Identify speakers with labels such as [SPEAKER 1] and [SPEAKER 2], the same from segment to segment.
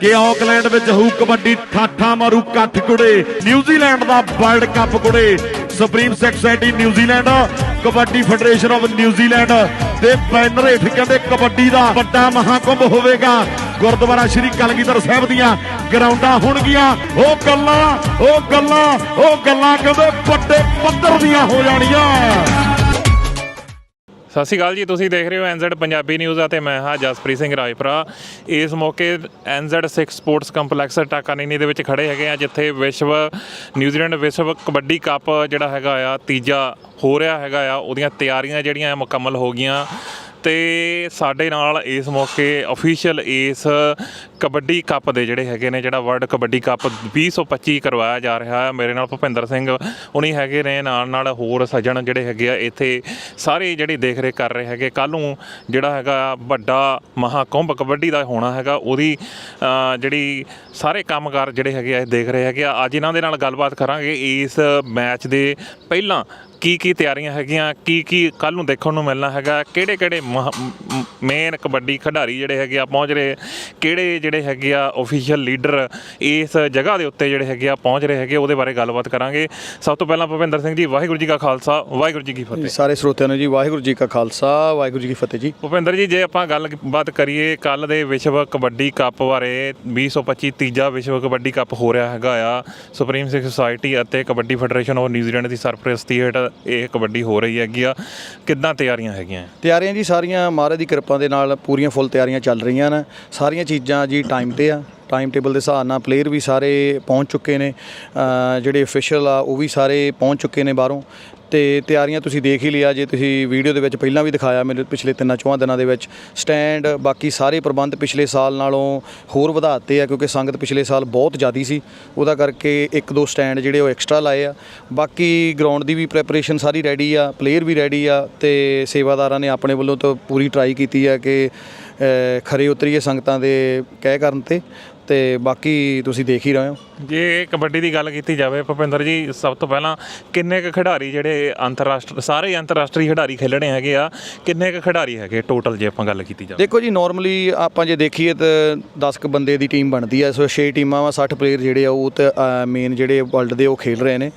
[SPEAKER 1] ਕਿ ਆਕਲੈਂਡ ਵਿੱਚ ਹੋਊ ਕਬੱਡੀ, ਠਾਠਾ ਮਾਰੂ ਕੱਠ ਕੁੜੇ। ਨਿਊਜ਼ੀਲੈਂਡ ਦਾ ਵਰਲਡ ਕੱਪ ਕੁੜੇ। Supreme society New Zealand, kabaddi federation of New Zealand ਦੇ ਬੈਨਰ ਹੇਠ ਕਹਿੰਦੇ ਕਬੱਡੀ ਦਾ ਵੱਡਾ ਮਹਾਕੁੰਭ ਹੋਵੇਗਾ। ਗੁਰਦੁਆਰਾ ਸ਼੍ਰੀ ਕਲਗੀਧਰ ਸਾਹਿਬ ਦੀਆਂ ਗਰਾਊਂਡਾਂ ਹੋਣਗੀਆਂ। ਉਹ ਗੱਲਾਂ ਉਹ ਗੱਲਾਂ ਉਹ ਗੱਲਾਂ ਕਹਿੰਦੇ ਵੱਡੇ ਪੱਧਰ ਦੀਆਂ ਹੋ ਜਾਣੀਆਂ।
[SPEAKER 2] ਸਤਿ ਸ਼੍ਰੀ ਅਕਾਲ ਜੀ, ਤੁਸੀਂ ਦੇਖ ਰਹੇ ਹੋ ਐਨਜ਼ੈਡ ਪੰਜਾਬੀ ਨਿਊਜ਼ ਅਤੇ ਮੈਂ ਹਾਂ ਜਸਪ੍ਰੀਤ ਸਿੰਘ ਰਾਜਪੁਰਾ ਇਸ ਮੌਕੇ ਐਨਜ਼ੈਡ 6 ਸਪੋਰਟਸ ਕੰਪਲੈਕਸ ਟਾਕਾਨੀਨੀ ਦੇ ਵਿੱਚ ਖੜੇ ਹੈਗੇ ਆ, ਜਿੱਥੇ ਵਿਸ਼ਵ ਨਿਊਜ਼ੀਲੈਂਡ ਵਿਸ਼ਵ ਕਬੱਡੀ ਕੱਪ ਜਿਹੜਾ ਹੈਗਾ ਆ, ਤੀਜਾ ਹੋ ਰਿਹਾ ਹੈਗਾ ਆ, ਉਹਦੀਆਂ ਤਿਆਰੀਆਂ ਜਿਹੜੀਆਂ ਮੁਕੰਮਲ ਹੋ ਗਈਆਂ। ਤੇ ਸਾਡੇ ਨਾਲ ਇਸ ਮੌਕੇ ਅਫੀਸ਼ੀਅਲ ਇਸ ਕਬੱਡੀ ਕੱਪ ਦੇ ਜਿਹੜੇ ਹੈਗੇ ਨੇ, ਜਿਹੜਾ ਵਰਲਡ ਕਬੱਡੀ ਕੱਪ 2025 ਕਰਵਾਇਆ ਜਾ ਰਿਹਾ ਹੈ। ਮੇਰੇ ਨਾਲ ਭੁਪਿੰਦਰ ਸਿੰਘ ਉਨੀ ਹੈਗੇ ਨੇ, ਨਾਲ ਨਾਲ ਹੋਰ ਸੱਜਣ ਜਿਹੜੇ ਹੈਗੇ ਆ, ਇੱਥੇ ਸਾਰੇ ਜਿਹੜੇ ਦੇਖ ਰੇਖ ਕਰ ਰਹੇ ਹੈਗੇ। ਕੱਲ ਨੂੰ ਜਿਹੜਾ ਹੈਗਾ ਵੱਡਾ ਮਹਾਕੁੰਭ ਕਬੱਡੀ ਦਾ ਹੋਣਾ ਹੈਗਾ, ਉਹਦੀ ਜਿਹੜੀ ਸਾਰੇ ਕੰਮਕਾਰ ਜਿਹੜੇ ਹੈਗੇ ਆ, ਇਹ ਦੇਖ ਰਹੇ ਹੈਗੇ ਆ। ਅੱਜ ਇਹਨਾਂ ਦੇ ਨਾਲ ਗੱਲਬਾਤ ਕਰਾਂਗੇ ਇਸ ਮੈਚ ਦੇ ਪਹਿਲਾਂ ਕੀ ਕੀ ਤਿਆਰੀਆਂ ਹੈਗੀਆਂ ਕੀ ਕੀ ਕੱਲ ਨੂੰ ਦੇਖਣ ਨੂੰ ਮਿਲਣਾ ਹੈਗਾ ਕਿਹੜੇ ਕਿਹੜੇ ਮੇਨ ਕਬੱਡੀ ਖਿਡਾਰੀ ਜਿਹੜੇ ਹੈਗੇ ਆ ਪਹੁੰਚ ਰਹੇ ਕਿਹੜੇ ਜਿਹੜੇ ਹੈਗੇ ਆ ਅਫੀਸ਼ੀਅਲ ਲੀਡਰ ਇਸ ਜਗ੍ਹਾ ਦੇ ਉੱਤੇ ਜਿਹੜੇ ਹੈਗੇ ਆ ਪਹੁੰਚ ਰਹੇ ਹੈਗੇ ਉਹਦੇ ਬਾਰੇ ਗੱਲਬਾਤ ਕਰਾਂਗੇ। ਸਭ ਤੋਂ ਪਹਿਲਾਂ ਭੁਪਿੰਦਰ ਸਿੰਘ ਜੀ ਵਾਹਿਗੁਰੂ ਜੀ ਕਾ ਖਾਲਸਾ ਵਾਹਿਗੁਰੂ ਜੀ ਕੀ ਫਤਿਹ।
[SPEAKER 3] ਸਾਰੇ ਸਰੋਤਿਆਂ ਨੂੰ ਜੀ ਵਾਹਿਗੁਰੂ ਜੀ ਕਾ ਖਾਲਸਾ ਵਾਹਿਗੁਰੂ ਜੀ ਕੀ ਫਤਿਹ ਜੀ।
[SPEAKER 2] ਭੁਪਿੰਦਰ ਜੀ ਜੇ ਆਪਾਂ ਗੱਲਬਾਤ ਕਰੀਏ ਕੱਲ ਦੇ ਵਿਸ਼ਵ ਕਬੱਡੀ ਕੱਪ ਬਾਰੇ 2025 ਤੀਜਾ ਵਿਸ਼ਵ ਕਬੱਡੀ ਕੱਪ ਹੋ ਰਿਹਾ ਹੈਗਾ ਆ। ਸੁਪਰੀਮ ਸਿੱਖ ਸੁਸਾਇਟੀ ਅਤੇ kabaddi federation of New Zealand ਦੀ ਸਰਪ੍ਰਸਤੀ ਹੇਠ ਇਹ ਕਬੱਡੀ ਹੋ ਰਹੀ ਹੈਗੀ ਆ। ਕਿੱਦਾਂ ਤਿਆਰੀਆਂ ਹੈਗੀਆਂ?
[SPEAKER 3] ਤਿਆਰੀਆਂ ਜੀ ਸਾਰੀਆਂ ਮਹਾਰਾਜ ਦੀ ਕਿਰਪਾ ਦੇ ਨਾਲ ਪੂਰੀਆਂ ਫੁੱਲ ਤਿਆਰੀਆਂ ਚੱਲ ਰਹੀਆਂ ਨੇ। ਸਾਰੀਆਂ ਚੀਜ਼ਾਂ ਜੀ ਟਾਈਮ ਤੇ ਆ। ਟਾਈਮ ਟੇਬਲ ਦੇ ਹਿਸਾਬ ਨਾਲ ਪਲੇਅਰ ਵੀ ਸਾਰੇ ਪਹੁੰਚ ਚੁੱਕੇ ਨੇ। ਜਿਹੜੇ ਅਫੀਸ਼ੀਅਲ ਆ, ਉਹ ਵੀ ਸਾਰੇ ਪਹੁੰਚ ਚੁੱਕੇ ਨੇ ਬਾਹਰੋਂ। ਤੇ ਤਿਆਰੀਆਂ ਤੁਸੀਂ ਦੇਖ ਹੀ ਲਿਆ, ਜੇ ਤੁਸੀਂ ਵੀਡੀਓ ਦੇ ਵਿੱਚ ਪਹਿਲਾਂ ਵੀ ਦਿਖਾਇਆ ਮੈਨੂੰ ਪਿਛਲੇ ਤਿੰਨਾਂ ਚੌਹਾਂ ਦਿਨਾਂ ਦੇ ਵਿੱਚ ਸਟੈਂਡ ਬਾਕੀ ਸਾਰੇ ਪ੍ਰਬੰਧ ਪਿਛਲੇ ਸਾਲ ਨਾਲੋਂ ਹੋਰ ਵਧਾਤੇ ਆ, ਕਿਉਂਕਿ ਸੰਗਤ ਪਿਛਲੇ ਸਾਲ ਬਹੁਤ ਜ਼ਿਆਦੀ ਸੀ। ਉਹਦਾ ਕਰਕੇ ਇੱਕ ਦੋ ਸਟੈਂਡ ਜਿਹੜੇ ਉਹ ਐਕਸਟਰਾ ਲਾਏ ਆ। ਬਾਕੀ ਗਰਾਊਂਡ ਦੀ ਵੀ ਪ੍ਰੈਪਰੇਸ਼ਨ ਸਾਰੀ ਰੈਡੀ ਆ ਪਲੇਅਰ ਵੀ ਰੈਡੀ ਆ, ਤੇ ਸੇਵਾਦਾਰਾਂ ਨੇ ਆਪਣੇ ਵੱਲੋਂ ਤਾਂ ਪੂਰੀ ਟਰਾਈ ਕੀਤੀ ਆ ਕਿ ਖਰੇ ਉਤਰੀਏ ਸੰਗਤਾਂ ਦੇ ਕਹਿ ਕਰਨ ਤੇ ਤੇ ਬਾਕੀ ਤੁਸੀਂ ਦੇਖ ਹੀ ਰਹੇ ਹੋ।
[SPEAKER 2] ਜੇ ਕਬੱਡੀ ਦੀ ਗੱਲ ਕੀਤੀ ਜਾਵੇ, ਭੁਪਿੰਦਰ ਜੀ, ਸਭ ਤੋਂ ਪਹਿਲਾਂ ਕਿੰਨੇ ਕੁ ਖਿਡਾਰੀ ਜਿਹੜੇ ਅੰਤਰਰਾਸ਼ਟਰੀ ਸਾਰੇ ਅੰਤਰਰਾਸ਼ਟਰੀ ਖਿਡਾਰੀ ਖੇਲਣੇ ਹੈਗੇ ਆ, ਕਿੰਨੇ ਕੁ ਖਿਡਾਰੀ ਹੈਗੇ ਟੋਟਲ ਜੇ ਆਪਾਂ ਗੱਲ ਕੀਤੀ ਜਾਵੇ?
[SPEAKER 3] ਦੇਖੋ ਜੀ ਨਾਰਮਲੀ ਆਪਾਂ ਜੇ ਦੇਖੀਏ ਤਾਂ 10 ਕ ਬੰਦੇ ਦੀ ਟੀਮ ਬਣਦੀ ਹੈ ਸੋ 6 ਟੀਮਾਂ ਵਾ 60 ਪਲੇਅਰ ਜਿਹੜੇ ਆ, ਉਹ ਤੇ ਮੇਨ ਜਿਹੜੇ ਵਰਲਡ ਦੇ ਉਹ ਖੇਲ ਰਹੇ ਨੇ।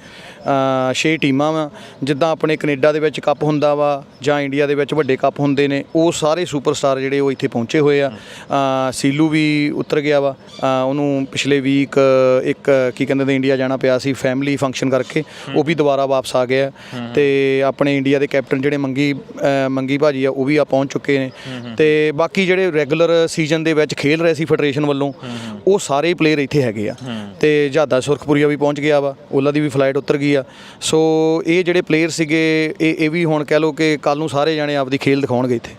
[SPEAKER 3] 6 ਟੀਮਾਂ ਵਾ, ਜਿੱਦਾਂ ਆਪਣੇ ਕੈਨੇਡਾ ਦੇ ਵਿੱਚ ਕੱਪ ਹੁੰਦਾ ਵਾ, ਜਾਂ ਇੰਡੀਆ ਦੇ ਵਿੱਚ ਵੱਡੇ ਕੱਪ ਹੁੰਦੇ ਨੇ, ਉਹ ਸਾਰੇ ਸੁਪਰਸਟਾਰ ਜਿਹੜੇ ਉਹ ਇੱਥੇ ਪਹੁੰਚੇ ਹੋਏ ਆ। ਸੀਲੂ ਵੀ ਉਤਰ ਗਿਆ ਵਾ ਉਹਨੂੰ ਪਿਛਲੇ ਵੀਕ ਇੱਕ ਕੀ ਕਹਿੰਦੇ ਨੇ ਇੰਡੀਆ ਜਾਣਾ ਪਿਆ ਸੀ ਫੈਮਿਲੀ ਫੰਕਸ਼ਨ ਕਰਕੇ ਉਹ ਵੀ ਦੁਬਾਰਾ ਵਾਪਸ ਆ ਗਿਆ। ਤੇ ਆਪਣੇ ਇੰਡੀਆ ਦੇ ਕੈਪਟਨ ਜਿਹੜੇ ਮੰਗੀ ਅ, ਮੰਗੀ ਭਾਜੀ ਆ ਉਹ ਵੀ ਆ ਪਹੁੰਚ ਚੁੱਕੇ ਨੇ। ਤੇ ਬਾਕੀ ਜਿਹੜੇ ਰੈਗੂਲਰ ਸੀਜ਼ਨ ਦੇ ਵਿੱਚ ਖੇਲ ਰਹੇ ਸੀ ਫੈਡਰੇਸ਼ਨ ਵੱਲੋਂ ਉਹ ਸਾਰੇ ਪਲੇਅਰ ਇੱਥੇ ਹੈਗੇ ਆ। ਤੇ ਜਹਾਦਾ ਸੁਰਖਪੁਰੀਆ ਵੀ ਪਹੁੰਚ ਗਿਆ ਵਾ ਉਹਨਾਂ ਦੀ ਵੀ ਫਲਾਈਟ ਉਤਰ ਗਈ ਆ। ਸੋ ਇਹ ਜਿਹੜੇ ਪਲੇਅਰ ਸੀਗੇ ਇਹ ਇਹ ਵੀ ਹੁਣ ਕਹਿ ਲਓ ਕਿ ਕੱਲ ਨੂੰ ਸਾਰੇ ਜਾਣੇ ਆਪਦੀ ਖੇਲ ਦਿਖਾਉਣਗੇ ਇੱਥੇ।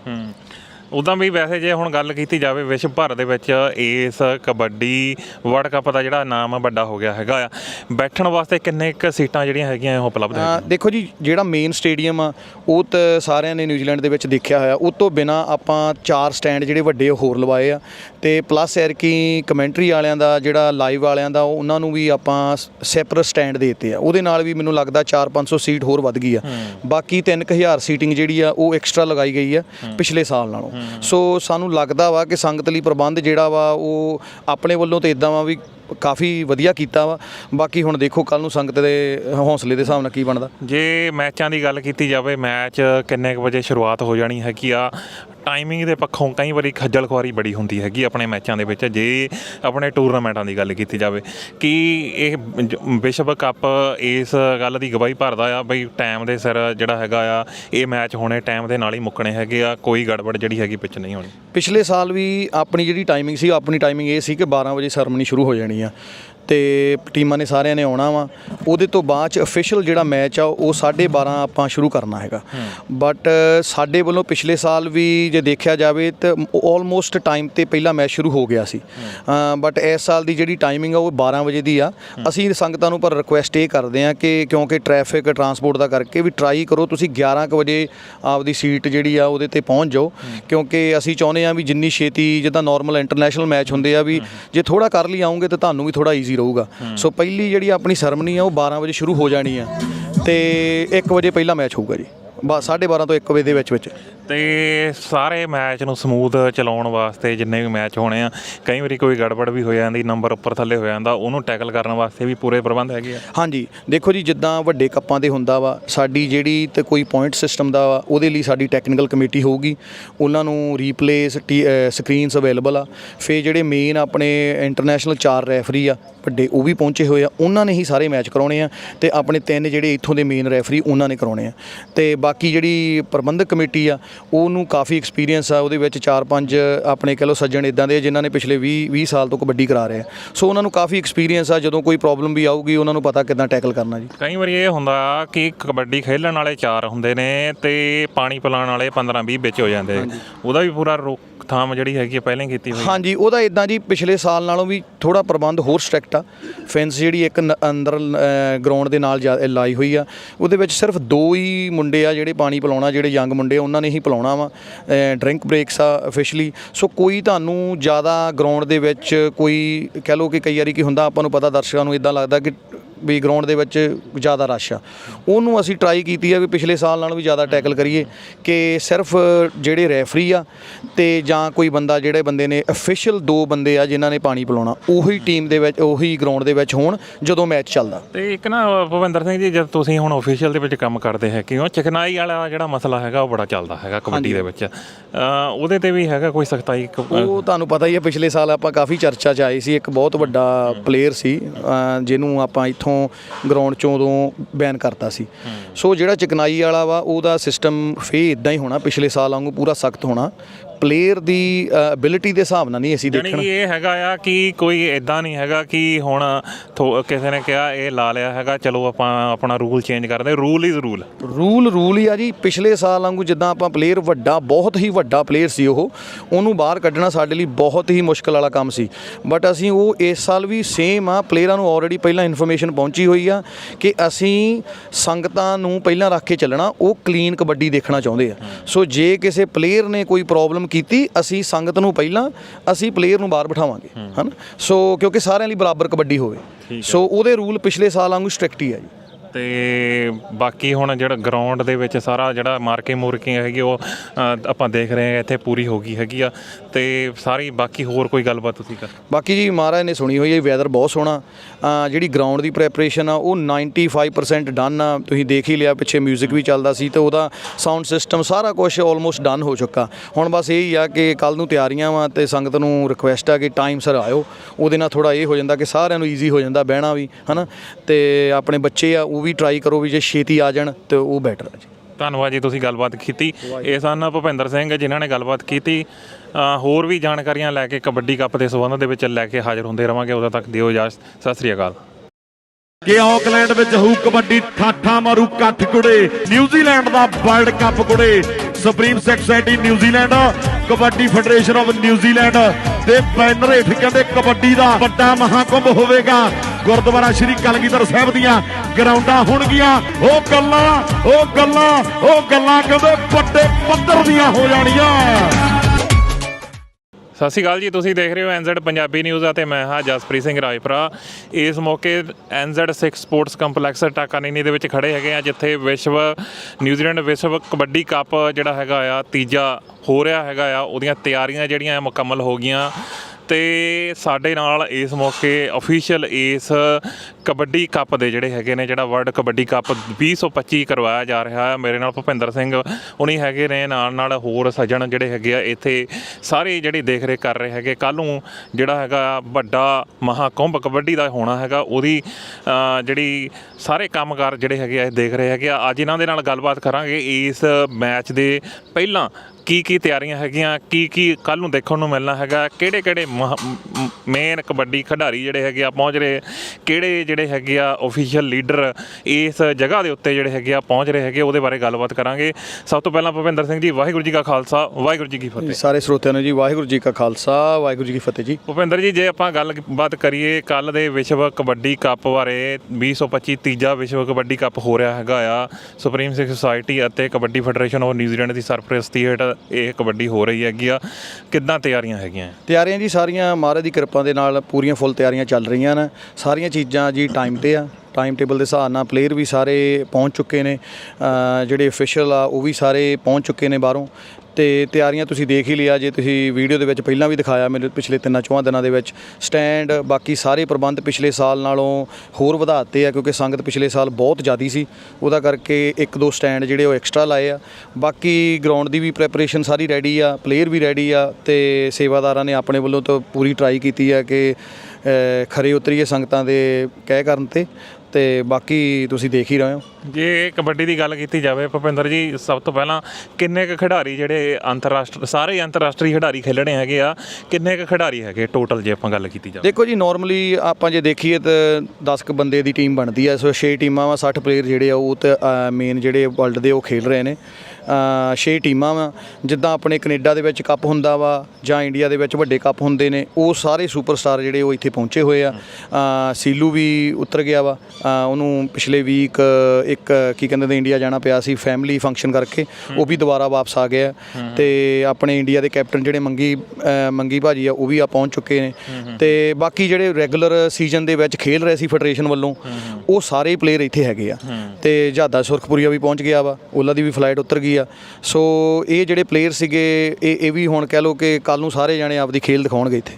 [SPEAKER 2] ਉਦਾਂ ਵੀ ਵੈਸੇ ਜੇ ਹੁਣ ਗੱਲ ਕੀਤੀ ਜਾਵੇ ਵਿਸ਼ਵ ਭਰ ਦੇ ਵਿੱਚ ਇਸ ਕਬੱਡੀ ਵਰਲਡ ਕੱਪ ਦਾ ਜਿਹੜਾ ਨਾਮ ਆ ਵੱਡਾ ਹੋ ਗਿਆ ਹੈਗਾ ਆ ਬੈਠਣ ਵਾਸਤੇ ਕਿੰਨੇ ਕੁ ਸੀਟਾਂ ਜਿਹੜੀਆਂ ਹੈਗੀਆਂ ਉਹ ਉਪਲਬਧ ਹੈਗੀਆਂ?
[SPEAKER 3] ਦੇਖੋ ਜੀ ਜਿਹੜਾ ਮੇਨ ਸਟੇਡੀਅਮ ਆ ਉਹ ਤਾਂ ਸਾਰਿਆਂ ਨੇ ਨਿਊਜ਼ੀਲੈਂਡ ਦੇ ਵਿੱਚ ਦੇਖਿਆ ਹੋਇਆ। ਉਹ ਤੋਂ ਬਿਨਾ ਆਪਾਂ ਚਾਰ ਸਟੈਂਡ ਜਿਹੜੇ ਵੱਡੇ ਹੋਰ ਲਵਾਏ ਆ। ਤੇ ਪਲੱਸ ਐਰਕੀ ਕਮੈਂਟਰੀ ਵਾਲਿਆਂ ਦਾ ਜਿਹੜਾ ਲਾਈਵ ਵਾਲਿਆਂ ਦਾ ਉਹ- ਉਹਨਾਂ ਨੂੰ ਵੀ ਆਪਾਂ ਸੈਪਰੇਟ ਸਟੈਂਡ ਦੇ ਦਿੱਤੇ ਆ। ਉਹਦੇ ਨਾਲ ਵੀ ਮੈਨੂੰ ਲੱਗਦਾ 4-500 ਸੀਟ ਹੋਰ ਵੱਧ ਗਈ ਆ। ਬਾਕੀ 3000 ਸੀਟਿੰਗ ਜਿਹੜੀ ਆ ਉਹ ਐਕਸਟਰਾ ਲਗਾਈ ਗਈ ਆ ਪਿਛਲੇ ਸਾਲ ਨਾਲੋਂ। ਸੋ ਸਾਨੂੰ ਲੱਗਦਾ ਵਾ ਕਿ ਸੰਗਤ ਲਈ ਪ੍ਰਬੰਧ ਜਿਹੜਾ ਵਾ ਉਹ ਆਪਣੇ ਵੱਲੋਂ ਤੇ ਇਦਾਂ ਵਾ ਵੀ ਕਾਫੀ ਵਧੀਆ ਕੀਤਾ ਵਾ। ਬਾਕੀ ਹੁਣ ਦੇਖੋ ਕੱਲ ਨੂੰ ਸੰਗਤ ਦੇ ਹੌਸਲੇ ਦੇ ਹਿਸਾਬ ਨਾਲ ਕੀ ਬਣਦਾ।
[SPEAKER 2] ਜੇ ਮੈਚਾਂ ਦੀ ਗੱਲ ਕੀਤੀ ਜਾਵੇ, ਮੈਚ ਕਿੰਨੇ ਕੁ ਵਜੇ ਸ਼ੁਰੂਆਤ ਹੋ ਜਾਣੀ ਹੈਗੀ ਆ? ਟਾਈਮਿੰਗ ਦੇ ਪੱਖੋਂ ਕਈ ਵਾਰੀ ਖੱਜਲ ਖੁਆਰੀ ਬੜੀ ਹੁੰਦੀ ਹੈਗੀ ਆਪਣੇ ਮੈਚਾਂ ਦੇ ਵਿੱਚ, ਜੇ ਆਪਣੇ ਟੂਰਨਾਮੈਂਟਾਂ ਦੀ ਗੱਲ ਕੀਤੀ ਜਾਵੇ। ਕਿ ਇਹ ਵਿਸ਼ਵ ਕੱਪ ਇਸ ਗੱਲ ਦੀ ਗਵਾਹੀ ਭਰਦਾ ਆ ਬਈ ਟਾਈਮ ਦੇ ਸਿਰ ਜਿਹੜਾ ਹੈਗਾ ਆ, ਇਹ ਮੈਚ ਹੋਣੇ ਟਾਈਮ ਦੇ ਨਾਲ ਹੀ ਮੁੱਕਣੇ ਹੈਗੇ ਆ, ਕੋਈ ਗੜਬੜ ਜਿਹੜੀ ਹੈਗੀ ਪਿੱਛ ਨਹੀਂ ਹੋਣੀ?
[SPEAKER 3] ਪਿਛਲੇ ਸਾਲ ਵੀ ਆਪਣੀ ਜਿਹੜੀ ਟਾਈਮਿੰਗ ਸੀ, ਆਪਣੀ ਟਾਈਮਿੰਗ ਇਹ ਸੀ ਕਿ 12 ਵਜੇ ਸਰਮਨੀ ਸ਼ੁਰੂ ਹੋ ਜਾਣੀ ਆ। ਤੇ ਟੀਮਾਂ ਨੇ ਸਾਰਿਆਂ ਨੇ ਆਉਣਾ ਵਾ। ਉਹਦੇ ਤੋਂ ਬਾਅਦ ਚ ਅਫੀਸ਼ੀਅਲ ਜਿਹੜਾ ਮੈਚ ਆ ਉਹ 12:30 ਆਪਾਂ ਸ਼ੁਰੂ ਕਰਨਾ ਹੈਗਾ। ਬਟ ਸਾਡੇ ਵੱਲੋਂ ਪਿਛਲੇ ਸਾਲ ਵੀ ਜੇ ਦੇਖਿਆ ਜਾਵੇ ਤਾਂ ਆਲਮੋਸਟ ਟਾਈਮ ਤੇ ਪਹਿਲਾ ਮੈਚ ਸ਼ੁਰੂ ਹੋ ਗਿਆ ਸੀ। ਬਟ ਇਸ ਸਾਲ ਦੀ ਜਿਹੜੀ ਟਾਈਮਿੰਗ ਆ ਉਹ 12 ਵਜੇ ਦੀ ਆ। ਅਸੀਂ ਸੰਗਤਾਂ ਨੂੰ ਪਰ ਰਿਕੁਐਸਟ ਇਹ ਕਰਦੇ ਆ ਕਿ ਕਿਉਂਕਿ ਟ੍ਰੈਫਿਕ ਟਰਾਂਸਪੋਰਟ ਦਾ ਕਰਕੇ ਵੀ ਟਰਾਈ ਕਰੋ ਤੁਸੀਂ 11 ਕੁ ਵਜੇ ਆਪਦੀ ਸੀਟ ਜਿਹੜੀ ਆ ਉਹਦੇ ਤੇ ਪਹੁੰਚ ਜਾਓ। ਕਿਉਂਕਿ ਅਸੀਂ ਚਾਹੁੰਦੇ ਆ ਵੀ ਜਿੰਨੀ ਛੇਤੀ ਜਿੱਦਾਂ ਨਾਰਮਲ ਇੰਟਰਨੈਸ਼ਨਲ ਮੈਚ ਹੁੰਦੇ ਆ ਵੀ ਜੇ ਥੋੜਾ ਕਰ ਲਈ ਆਉਂਗੇ ਤਾਂ ਤੁਹਾਨੂੰ ਵੀ ਥੋੜਾ ਈਜ਼ੀ ਰਹੂਗਾ। ਸੋ ਪਹਿਲੀ ਜਿਹੜੀ ਆਪਣੀ ਸਰਮਨੀ ਆ, ਉਹ 12 ਵਜੇ ਸ਼ੁਰੂ ਹੋ ਜਾਣੀ ਆ। ਤੇ 1 ਵਜੇ ਪਹਿਲਾ ਮੈਚ ਹੋਊਗਾ ਜੀ। ਬਸ 12:30 ਤੋਂ 1 ਵਜੇ ਦੇ ਵਿੱਚ ਵਿੱਚ।
[SPEAKER 2] ਤੇ ਸਾਰੇ ਮੈਚ ਨੂੰ ਸਮੂਥ ਚਲਾਉਣ ਵਾਸਤੇ ਜਿੰਨੇ ਵੀ ਮੈਚ ਹੋਣੇ ਆ ਕਈ ਵਾਰੀ ਕੋਈ ਗੜਬੜ ਵੀ ਹੋ ਜਾਂਦੀ ਨੰਬਰ ਉੱਪਰ ਥੱਲੇ ਹੋ ਜਾਂਦਾ ਉਹਨੂੰ ਟੈਕਲ ਕਰਨ ਵਾਸਤੇ ਵੀ ਪੂਰੇ ਪ੍ਰਬੰਧ ਹੈਗੇ ਆ।
[SPEAKER 3] ਹਾਂਜੀ ਦੇਖੋ ਜੀ ਜਿੱਦਾਂ ਵੱਡੇ ਕੱਪਾਂ ਦੇ ਹੁੰਦਾ ਵਾ ਸਾਡੀ ਜਿਹੜੀ ਤੇ ਕੋਈ ਪੁਆਇੰਟ ਸਿਸਟਮ ਦਾ ਵਾ ਉਹਦੇ ਲਈ ਸਾਡੀ ਟੈਕਨੀਕਲ ਕਮੇਟੀ ਹੋਊਗੀ। ਉਹਨਾਂ ਨੂੰ ਰੀਪਲੇਸ ਸਕਰੀਨਸ ਅਵੇਲੇਬਲ ਆ। ਫੇ ਜਿਹੜੇ ਮੇਨ ਆਪਣੇ ਇੰਟਰਨੈਸ਼ਨਲ ਚਾਰ ਰੈਫਰੀ ਆ ਵੱਡੇ ਉਹ ਵੀ ਪਹੁੰਚੇ ਹੋਏ ਆ। ਉਹਨਾਂ ਨੇ ਹੀ ਸਾਰੇ ਮੈਚ ਕਰਾਉਣੇ ਆ ਤੇ ਆਪਣੇ ਤਿੰਨ ਜਿਹੜੇ ਇੱਥੋਂ ਦੇ ਮੇਨ ਰੈਫਰੀ ਉਹਨਾਂ ਨੇ ਕਰਾਉਣੇ ਆ। ਤੇ ਬਾਕੀ ਜਿਹੜੀ ਪ੍ਰਬੰਧਕ ਕਮੇਟੀ ਆ ਉਹਨੂੰ ਕਾਫੀ ਐਕਸਪੀਰੀਅੰਸ ਆ ਉਹਦੇ ਵਿੱਚ 4-5 ਆਪਣੇ ਕਹ ਲਓ ਸੱਜਣ ਇਦਾਂ ਦੇ ਜਿਨ੍ਹਾਂ ਨੇ ਪਿਛਲੇ 20 20 ਸਾਲ ਤੋਂ ਕਬੱਡੀ ਕਰਾ ਰਹੇ ਆ। ਸੋ ਉਹਨਾਂ ਨੂੰ ਕਾਫੀ ਐਕਸਪੀਰੀਅੰਸ ਆ ਜਦੋਂ ਕੋਈ ਪ੍ਰੋਬਲਮ ਵੀ ਆਊਗੀ ਉਹਨਾਂ ਨੂੰ ਪਤਾ ਕਿੱਦਾਂ ਟੈਕਲ ਕਰਨਾ ਜੀ।
[SPEAKER 2] ਕਈ ਵਾਰੀ ਇਹ ਹੁੰਦਾ ਕਿ ਕਬੱਡੀ ਖੇਡਣ ਵਾਲੇ ਚਾਰ ਹੁੰਦੇ ਨੇ ਤੇ ਪਾਣੀ ਪਿਲਾਉਣ ਵਾਲੇ 15 20 ਵਿੱਚ ਹੋ ਜਾਂਦੇ ਉਹਦਾ ਵੀ ਪੂਰਾ ਰੋਕਥਾਮ ਜਿਹੜੀ ਹੈਗੀ ਆ ਪਹਿਲਾਂ ਹੀ ਕੀਤੀ ਹੋਈ
[SPEAKER 3] ਹਾਂਜੀ ਉਹਦਾ ਇਦਾਂ ਜੀ ਪਿਛਲੇ ਸਾਲ ਨਾਲੋਂ ਵੀ ਥੋੜਾ ਪ੍ਰਬੰਧ ਹੋਰ ਸਟ੍ਰਿਕਟ ਆ। ਫੈਂਸ ਜਿਹੜੀ ਇੱਕ ਅੰਦਰ ਗਰਾਊਂਡ ਦੇ ਨਾਲ ਲਾਈ ਹੋਈ ਆ। ਉਹਦੇ ਵਿੱਚ ਸਿਰਫ ਦੋ ਹੀ ਮੁੰਡੇ ਆ ਜਿਹੜੇ ਪਾਣੀ ਪਿਲਾਉਣਾ, ਜਿਹੜੇ ਯੰਗ ਮੁੰਡੇ, ਉਹਨਾਂ ਨੇ ਹੀ ਪਿਲਾਉਣਾ ਵਾ। ਡਰਿੰਕ ਬ੍ਰੇਕਸ ਆ ਅਫੀਸ਼ੀਅਲੀ ਸੋ ਕੋਈ ਤੁਹਾਨੂੰ ਜ਼ਿਆਦਾ ਗਰਾਊਂਡ ਦੇ ਵਿੱਚ ਕੋਈ ਕਹਿ ਲਓ ਕਿ ਕਈ ਵਾਰੀ ਕੀ ਹੁੰਦਾ, ਆਪਾਂ ਨੂੰ ਪਤਾ ਦਰਸ਼ਕਾਂ ਨੂੰ ਇਦਾਂ ਲੱਗਦਾ ਕਿ ਵੀ ਗਰਾਊਂਡ ਦੇ ਵਿੱਚ ਜ਼ਿਆਦਾ ਰਸ਼ ਆ। ਉਹਨੂੰ ਅਸੀਂ ਟਰਾਈ ਕੀਤੀ ਆ ਵੀ ਪਿਛਲੇ ਸਾਲ ਨਾਲੋਂ ਵੀ ਜ਼ਿਆਦਾ ਟੈਕਲ ਕਰੀਏ ਕਿ ਸਿਰਫ ਜਿਹੜੇ ਰੈਫਰੀ ਆ ਤੇ ਜਾਂ ਕੋਈ ਬੰਦਾ ਜਿਹੜੇ ਬੰਦੇ ਨੇ ਅਫੀਸ਼ੀਅਲ ਦੋ ਬੰਦੇ ਆ ਜਿਨ੍ਹਾਂ ਨੇ ਪਾਣੀ ਪਿਲਾਉਣਾ ਉਹੀ ਟੀਮ ਦੇ ਵਿੱਚ ਉਹੀ ਗਰਾਊਂਡ ਦੇ ਵਿੱਚ ਹੋਣ ਜਦੋਂ ਮੈਚ ਚੱਲਦਾ।
[SPEAKER 2] ਤੇ ਇੱਕ ਨਾ ਭਵਿੰਦਰ ਸਿੰਘ ਜੀ ਜਦ ਤੁਸੀਂ ਹੁਣ ਅਫੀਸ਼ੀਅਲ ਦੇ ਵਿੱਚ ਕੰਮ ਕਰਦੇ ਹੈ ਕਿ ਉਹ ਚਕਨਾਈ ਵਾਲਾ ਜਿਹੜਾ ਮਸਲਾ ਹੈਗਾ ਉਹ ਬੜਾ ਚੱਲਦਾ ਹੈਗਾ ਕਬੱਡੀ ਦੇ ਵਿੱਚ। ਉਹਦੇ ਤੇ ਵੀ ਹੈਗਾ ਕੋਈ ਸਖਤਾਈ
[SPEAKER 3] ਉਹ ਤੁਹਾਨੂੰ ਪਤਾ ਹੀ ਹੈ ਪਿਛਲੇ ਸਾਲ ਆਪਾਂ ਕਾਫੀ ਚਰਚਾ 'ਚ ਆਏ ਸੀ ਇੱਕ ਬਹੁਤ ਵੱਡਾ ਪਲੇਅਰ ਸੀ ਜਿਹਨੂੰ ਆਪਾਂ ਇੱਥੋਂ ਗਰਾਊਂਡ 'ਚੋਂ ਉਦੋਂ ਬੈਨ ਕਰਤਾ ਸੀ। ਸੋ ਜਿਹੜਾ ਚਕਨਾਈ ਵਾਲਾ ਵਾ ਉਹਦਾ ਸਿਸਟਮ ਫੇ ਇਦਾਂ ਹੀ ਹੋਣਾ ਪਿਛਲੇ ਸਾਲ ਵਾਂਗੂ ਪੂਰਾ ਸਖਤ ਹੋਣਾ। ਪਲੇਅਰ ਦੀ ਐਬਿਲਿਟੀ ਦੇ ਹਿਸਾਬ ਨਾਲ ਨਹੀਂ ਅਸੀਂ ਦੇਖਣਾ।
[SPEAKER 2] ਕਿ ਇਹ ਹੈਗਾ ਆ ਕਿ ਕੋਈ ਇਦਾਂ ਨਹੀਂ ਹੈਗਾ ਕਿ ਹੁਣ ਕਿਸੇ ਨੇ ਕਿਹਾ ਇਹ ਲਾ ਲਿਆ ਹੈਗਾ ਚਲੋ ਆਪਾਂ ਆਪਣਾ ਰੂਲ ਚੇਂਜ ਕਰਦੇ rule is rule
[SPEAKER 3] rule rule ਹੀ ਆ ਜੀ। ਪਿਛਲੇ ਸਾਲ ਵਾਂਗੂ ਜਿੱਦਾਂ ਆਪਾਂ ਪਲੇਅਰ ਵੱਡਾ ਬਹੁਤ ਹੀ ਵੱਡਾ ਪਲੇਅਰ ਸੀ ਉਹ ਉਹਨੂੰ ਬਾਹਰ ਕੱਢਣਾ ਸਾਡੇ ਲਈ ਬਹੁਤ ਹੀ ਮੁਸ਼ਕਲ ਵਾਲਾ ਕੰਮ ਸੀ। ਬਟ ਅਸੀਂ ਉਹ ਇਸ ਸਾਲ ਵੀ ਸੇਮ ਆ ਪਲੇਅਰਾਂ ਨੂੰ ਆਲਰੇਡੀ ਪਹਿਲਾਂ ਇਨਫੋਰਮੇਸ਼ਨ ਪਹੁੰਚੀ ਹੋਈ ਆ ਕਿ ਅਸੀਂ ਸੰਗਤਾਂ ਨੂੰ ਪਹਿਲਾਂ ਰੱਖ ਕੇ ਚੱਲਣਾ ਉਹ ਕਲੀਨ ਕਬੱਡੀ ਦੇਖਣਾ ਚਾਹੁੰਦੇ ਆ। ਸੋ ਜੇ ਕਿਸੇ ਪਲੇਅਰ ਨੇ ਕੋਈ ਪ੍ਰੋਬਲਮ ਕੀਤੀ ਅਸੀਂ ਸੰਗਤ ਨੂੰ ਪਹਿਲਾਂ ਅਸੀਂ ਪਲੇਅਰ ਨੂੰ ਬਾਹਰ ਬਿਠਾਵਾਂਗੇ ਹਨਾ? ਸੋ ਕਿਉਂਕਿ ਸਾਰਿਆਂ ਲਈ ਬਰਾਬਰ ਕਬੱਡੀ ਹੋਵੇ। ਸੋ ਉਹਦੇ ਰੂਲ ਪਿਛਲੇ ਸਾਲ ਵਾਂਗੂ ਸਟ੍ਰਿਕਟ ਹੀ ਆ ਜੀ।
[SPEAKER 2] ਤੇ ਬਾਕੀ ਹੁਣ ਜਿਹੜਾ ਗਰਾਊਂਡ ਦੇ ਵਿੱਚ ਸਾਰਾ ਜਿਹੜਾ ਮਾਰਕੇ ਮੁਰਕਿੰਗ ਹੈਗੀ ਉਹ ਅ, ਆਪਾਂ ਦੇਖ ਰਹੇ ਹਾਂ ਇੱਥੇ ਪੂਰੀ ਹੋ ਗਈ ਹੈਗੀ ਆ। ਤੇ ਸਾਰੀ ਬਾਕੀ ਹੋਰ ਕੋਈ ਗੱਲਬਾਤ ਤੁਸੀਂ ਕਰ
[SPEAKER 3] ਬਾਕੀ ਜੀ ਮਹਾਰਾਜ ਨੇ ਸੁਣੀ ਹੋਈ ਹੈ ਵੈਦਰ ਬਹੁਤ ਸੋਹਣਾ। ਅਹ ਜਿਹੜੀ ਗਰਾਊਂਡ ਦੀ ਪ੍ਰੈਪਰੇਸ਼ਨ ਆ ਉਹ 95% ਡਨ ਆ। ਤੁਸੀਂ ਦੇਖ ਹੀ ਲਿਆ ਪਿੱਛੇ 뮤직 ਵੀ ਚੱਲਦਾ ਸੀ ਤੇ ਉਹਦਾ ਸਾਊਂਡ ਸਿਸਟਮ ਸਾਰਾ ਕੁਝ ਆਲਮੋਸਟ ਡਨ ਹੋ ਚੁੱਕਾ। ਹੁਣ ਬਸ ਇਹ ਹੀ ਆ ਕਿ ਕੱਲ ਨੂੰ ਤਿਆਰੀਆਂ ਵਾ ਤੇ ਸੰਗਤ ਨੂੰ ਰਿਕੁਐਸਟ ਆ ਕਿ ਟਾਈਮ ਸਰ ਆਇਓ। ਉਹਦੇ ਨਾਲ ਥੋੜਾ ਇਹ ਹੋ ਜਾਂਦਾ ਕਿ ਸਾਰਿਆਂ ਨੂੰ ਈਜ਼ੀ ਹੋ ਜਾਂਦਾ ਬਹਿਣਾ ਵੀ ਹਨਾ? ਤੇ ਆਪਣੇ ਬੱਚੇ ਆ ਉਹ ਵੀ ਟਰਾਈ ਕਰੋ ਵੀ ਜੇ ਛੇਤੀ ਆ ਜਾਣ ਤੇ ਉਹ ਬੈਟਰ ਆ ਜੀ।
[SPEAKER 2] ਧੰਨਵਾਦ ਜੀ ਤੁਸੀਂ ਗੱਲਬਾਤ ਕੀਤੀ। ਇਹ ਸਨ ਭੁਪਿੰਦਰ ਸਿੰਘ ਜਿਨ੍ਹਾਂ ਨੇ ਗੱਲਬਾਤ ਕੀਤੀ। ਹੋਰ ਵੀ ਜਾਣਕਾਰੀਆਂ ਲੈ ਕੇ ਕਬੱਡੀ ਕੱਪ ਦੇ ਸਬੰਧ ਦੇ ਵਿੱਚ ਲੈ ਕੇ ਹਾਜ਼ਰ ਹੁੰਦੇ ਰਵਾਂਗੇ। ਉਦੋਂ ਤੱਕ ਦਿਓ ਇਜਾਜ਼ਤ। ਸਤਿ ਸ੍ਰੀ ਅਕਾਲ।
[SPEAKER 1] ਕਿ ਆਕਲੈਂਡ ਵਿੱਚ ਹੋਊ ਕਬੱਡੀ ਠਾਠਾ ਮਾਰੂ ਕੱਠ ਕੁੜੇ। ਨਿਊਜ਼ੀਲੈਂਡ ਦਾ ਵਰਲਡ ਕੱਪ ਕੁੜੇ। Supreme society New Zealand kabaddi federation of New Zealand ਦੇ ਬੈਨਰ ਹੇਠ ਕਹਿੰਦੇ ਕਬੱਡੀ ਦਾ ਵੱਡਾ ਮਹਾਕੁੰਭ ਹੋਵੇਗਾ। ਗੁਰਦੁਆਰਾ ਸ਼੍ਰੀ ਕਲਗੀਧਰ ਸਾਹਿਬ ਦੀਆਂ ਗਰਾਊਂਡਾਂ ਹੋਣਗੀਆਂ। ਉਹ ਗੱਲਾਂ ਉਹ ਗੱਲਾਂ ਉਹ ਗੱਲਾਂ ਕਹਿੰਦੇ ਵੱਡੇ ਪੱਧਰ ਦੀਆਂ ਹੋ ਜਾਣੀਆਂ।
[SPEAKER 2] ਸਤਿ ਸ਼੍ਰੀ ਅਕਾਲ ਜੀ, ਤੁਸੀਂ ਦੇਖ ਰਹੇ ਹੋ ਐਨਜ਼ੈਡ ਪੰਜਾਬੀ ਨਿਊਜ਼ ਅਤੇ ਮੈਂ ਹਾਂ ਜਸਪ੍ਰੀਤ ਸਿੰਘ ਰਾਜਪੁਰਾ ਇਸ ਮੌਕੇ ਐਨਜ਼ੈਡ 6 ਸਪੋਰਟਸ ਕੰਪਲੈਕਸ ਟਾਕਾਨੀਨੀ ਦੇ ਵਿੱਚ ਖੜੇ ਹੈਗੇ ਆ, ਜਿੱਥੇ ਵਿਸ਼ਵ ਨਿਊਜ਼ੀਲੈਂਡ ਵਿਸ਼ਵ ਕਬੱਡੀ ਕੱਪ ਜਿਹੜਾ ਹੈਗਾ ਆ, ਤੀਜਾ ਹੋ ਰਿਹਾ ਹੈਗਾ ਆ, ਉਹਦੀਆਂ ਤਿਆਰੀਆਂ ਜਿਹੜੀਆਂ ਮੁਕੰਮਲ ਹੋ ਗਈਆਂ। ਤੇ ਸਾਡੇ ਨਾਲ ਇਸ ਮੌਕੇ ਅਫੀਸ਼ੀਅਲ ਇਸ ਕਬੱਡੀ ਕੱਪ ਦੇ ਜਿਹੜੇ ਹੈਗੇ ਨੇ, ਜਿਹੜਾ ਵਰਲਡ ਕਬੱਡੀ ਕੱਪ 2025 ਕਰਵਾਇਆ ਜਾ ਰਿਹਾ ਹੈ। ਮੇਰੇ ਨਾਲ ਭੁਪਿੰਦਰ ਸਿੰਘ ਉਨੀ ਹੈਗੇ ਨੇ, ਨਾਲ ਨਾਲ ਹੋਰ ਸੱਜਣ ਜਿਹੜੇ ਹੈਗੇ ਆ, ਇੱਥੇ ਸਾਰੇ ਜਿਹੜੇ ਦੇਖ ਰੇਖ ਕਰ ਰਹੇ ਹੈਗੇ। ਕੱਲ ਨੂੰ ਜਿਹੜਾ ਹੈਗਾ ਵੱਡਾ ਮਹਾਕੁੰਭ ਕਬੱਡੀ ਦਾ ਹੋਣਾ ਹੈਗਾ, ਉਹਦੀ ਜਿਹੜੀ ਸਾਰੇ ਕੰਮਕਾਰ ਜਿਹੜੇ ਹੈਗੇ ਆ, ਇਹ ਦੇਖ ਰਹੇ ਹੈਗੇ ਆ। ਅੱਜ ਇਹਨਾਂ ਦੇ ਨਾਲ ਗੱਲਬਾਤ ਕਰਾਂਗੇ ਇਸ ਮੈਚ ਦੇ ਪਹਿਲਾਂ ਕੀ ਕੀ ਤਿਆਰੀਆਂ ਹੈਗੀਆਂ ਕੀ ਕੀ ਕੱਲ ਨੂੰ ਦੇਖਣ ਨੂੰ ਮਿਲਣਾ ਹੈਗਾ ਕਿਹੜੇ ਕਿਹੜੇ ਮੇਨ ਕਬੱਡੀ ਖਿਡਾਰੀ ਜਿਹੜੇ ਹੈਗੇ ਆ ਪਹੁੰਚ ਰਹੇ ਕਿਹੜੇ ਜਿਹੜੇ ਹੈਗੇ ਆ ਅਫੀਸ਼ੀਅਲ ਲੀਡਰ ਇਸ ਜਗ੍ਹਾ ਦੇ ਉੱਤੇ ਜਿਹੜੇ ਹੈਗੇ ਆ ਪਹੁੰਚ ਰਹੇ ਹੈਗੇ ਉਹਦੇ ਬਾਰੇ ਗੱਲਬਾਤ ਕਰਾਂਗੇ। ਸਭ ਤੋਂ ਪਹਿਲਾਂ ਭੁਪਿੰਦਰ ਸਿੰਘ ਜੀ ਵਾਹਿਗੁਰੂ ਜੀ ਕਾ ਖਾਲਸਾ ਵਾਹਿਗੁਰੂ ਜੀ ਕੀ ਫਤਿਹ।
[SPEAKER 3] ਸਾਰੇ ਸਰੋਤਿਆਂ ਨੂੰ ਜੀ ਵਾਹਿਗੁਰੂ ਜੀ ਕਾ ਖਾਲਸਾ ਵਾਹਿਗੁਰੂ ਜੀ ਕੀ ਫਤਿਹ ਜੀ।
[SPEAKER 2] ਭੁਪਿੰਦਰ ਜੀ ਜੇ ਆਪਾਂ ਗੱਲਬਾਤ ਕਰੀਏ ਕੱਲ ਦੇ ਵਿਸ਼ਵ ਕਬੱਡੀ ਕੱਪ ਬਾਰੇ 2025 ਤੀਜਾ ਵਿਸ਼ਵ ਕਬੱਡੀ ਕੱਪ ਹੋ ਰਿਹਾ ਹੈਗਾ ਆ। ਸੁਪਰੀਮ ਸਿੱਖ ਸੁਸਾਇਟੀ ਅਤੇ kabaddi federation of New Zealand ਦੀ ਸਰਪ੍ਰਸਤੀ ਹੇਠ ਇਹ ਕਬੱਡੀ ਹੋ ਰਹੀ ਹੈਗੀ ਆ। ਕਿੱਦਾਂ ਤਿਆਰੀਆਂ ਹੈਗੀਆਂ?
[SPEAKER 3] ਤਿਆਰੀਆਂ ਜੀ ਸਾਰੀਆਂ ਮਹਾਰਾਜ ਦੀ ਕਿਰਪਾ ਦੇ ਨਾਲ ਪੂਰੀਆਂ ਫੁੱਲ ਤਿਆਰੀਆਂ ਚੱਲ ਰਹੀਆਂ ਨੇ। ਸਾਰੀਆਂ ਚੀਜ਼ਾਂ ਜੀ ਟਾਈਮ ਤੇ ਆ। ਟਾਈਮ ਟੇਬਲ ਦੇ ਹਿਸਾਬ ਨਾਲ ਪਲੇਅਰ ਵੀ ਸਾਰੇ ਪਹੁੰਚ ਚੁੱਕੇ ਨੇ। ਜਿਹੜੇ ਅਫੀਸ਼ੀਅਲ ਆ, ਉਹ ਵੀ ਸਾਰੇ ਪਹੁੰਚ ਚੁੱਕੇ ਨੇ ਬਾਹਰੋਂ। ਤੇ ਤਿਆਰੀਆਂ ਤੁਸੀਂ ਦੇਖ ਹੀ ਲਿਆ, ਜੇ ਤੁਸੀਂ ਵੀਡੀਓ ਦੇ ਵਿੱਚ ਪਹਿਲਾਂ ਵੀ ਦਿਖਾਇਆ ਮੈਨੂੰ ਪਿਛਲੇ ਤਿੰਨਾਂ ਚੌਹਾਂ ਦਿਨਾਂ ਦੇ ਵਿੱਚ ਸਟੈਂਡ ਬਾਕੀ ਸਾਰੇ ਪ੍ਰਬੰਧ ਪਿਛਲੇ ਸਾਲ ਨਾਲੋਂ ਹੋਰ ਵਧਾਤੇ ਆ, ਕਿਉਂਕਿ ਸੰਗਤ ਪਿਛਲੇ ਸਾਲ ਬਹੁਤ ਜ਼ਿਆਦੀ ਸੀ। ਉਹਦਾ ਕਰਕੇ ਇੱਕ ਦੋ ਸਟੈਂਡ ਜਿਹੜੇ ਉਹ ਐਕਸਟਰਾ ਲਾਏ ਆ। ਬਾਕੀ ਗਰਾਊਂਡ ਦੀ ਵੀ ਪ੍ਰੈਪਰੇਸ਼ਨ ਸਾਰੀ ਰੈਡੀ ਆ ਪਲੇਅਰ ਵੀ ਰੈਡੀ ਆ, ਤੇ ਸੇਵਾਦਾਰਾਂ ਨੇ ਆਪਣੇ ਵੱਲੋਂ ਤਾਂ ਪੂਰੀ ਟਰਾਈ ਕੀਤੀ ਆ ਕਿ ਖਰੇ ਉਤਰੀਏ ਸੰਗਤਾਂ ਦੇ ਕਹਿ ਕਰਨ ਤੇ ਤੇ ਬਾਕੀ ਤੁਸੀਂ ਦੇਖ ਹੀ ਰਹੇ ਹੋ।
[SPEAKER 2] ਜੇ ਕਬੱਡੀ ਦੀ ਗੱਲ ਕੀਤੀ ਜਾਵੇ, ਭੁਪਿੰਦਰ ਜੀ, ਸਭ ਤੋਂ ਪਹਿਲਾਂ ਕਿੰਨੇ ਕੁ ਖਿਡਾਰੀ ਜਿਹੜੇ ਅੰਤਰਰਾਸ਼ਟਰੀ ਸਾਰੇ ਅੰਤਰਰਾਸ਼ਟਰੀ ਖਿਡਾਰੀ ਖੇਡਣੇ ਹੈਗੇ ਆ, ਕਿੰਨੇ ਕੁ ਖਿਡਾਰੀ ਹੈਗੇ ਟੋਟਲ ਜੇ ਆਪਾਂ ਗੱਲ ਕੀਤੀ ਜਾਵੇ?
[SPEAKER 3] ਦੇਖੋ ਜੀ ਨਾਰਮਲੀ ਆਪਾਂ ਜੇ ਦੇਖੀਏ ਤਾਂ 10 ਕ ਬੰਦੇ ਦੀ ਟੀਮ ਬਣਦੀ ਹੈ ਸੋ 6 ਟੀਮਾਂ ਵਾ 60 ਪਲੇਅਰ ਜਿਹੜੇ ਆ, ਉਹ ਤੇ ਮੇਨ ਜਿਹੜੇ ਵਰਲਡ ਦੇ ਉਹ ਖੇਡ ਰਹੇ ਨੇ। 6 ਟੀਮਾਂ ਵਾ, ਜਿੱਦਾਂ ਆਪਣੇ ਕੈਨੇਡਾ ਦੇ ਵਿੱਚ ਕੱਪ ਹੁੰਦਾ ਵਾ, ਜਾਂ ਇੰਡੀਆ ਦੇ ਵਿੱਚ ਵੱਡੇ ਕੱਪ ਹੁੰਦੇ ਨੇ, ਉਹ ਸਾਰੇ ਸੁਪਰਸਟਾਰ ਜਿਹੜੇ ਉਹ ਇੱਥੇ ਪਹੁੰਚੇ ਹੋਏ ਆ। ਸੀਲੂ ਵੀ ਉਤਰ ਗਿਆ ਵਾ ਉਹਨੂੰ ਪਿਛਲੇ ਵੀਕ ਇੱਕ ਕੀ ਕਹਿੰਦੇ ਨੇ ਇੰਡੀਆ ਜਾਣਾ ਪਿਆ ਸੀ ਫੈਮਿਲੀ ਫੰਕਸ਼ਨ ਕਰਕੇ ਉਹ ਵੀ ਦੁਬਾਰਾ ਵਾਪਸ ਆ ਗਿਆ। ਤੇ ਆਪਣੇ ਇੰਡੀਆ ਦੇ ਕੈਪਟਨ ਜਿਹੜੇ ਮੰਗੀ ਅ, ਮੰਗੀ ਭਾਜੀ ਆ ਉਹ ਵੀ ਆ ਪਹੁੰਚ ਚੁੱਕੇ ਨੇ। ਤੇ ਬਾਕੀ ਜਿਹੜੇ ਰੈਗੂਲਰ ਸੀਜ਼ਨ ਦੇ ਵਿੱਚ ਖੇਲ ਰਹੇ ਸੀ ਫੈਡਰੇਸ਼ਨ ਵੱਲੋਂ ਉਹ ਸਾਰੇ ਪਲੇਅਰ ਇੱਥੇ ਹੈਗੇ ਆ। ਤੇ ਜਹਾਦਾ ਸੁਰਖਪੁਰੀਆ ਵੀ ਪਹੁੰਚ ਗਿਆ ਵਾ ਉਹਨਾਂ ਦੀ ਵੀ ਫਲਾਈਟ ਉਤਰ ਗਈ ਆ। ਸੋ ਇਹ ਜਿਹੜੇ ਪਲੇਅਰ ਸੀਗੇ ਇਹ ਇਹ ਵੀ ਹੁਣ ਕਹਿ ਲਓ ਕਿ ਕੱਲ ਨੂੰ ਸਾਰੇ ਜਾਣੇ ਆਪਦੀ ਖੇਲ ਦਿਖਾਉਣਗੇ ਇੱਥੇ।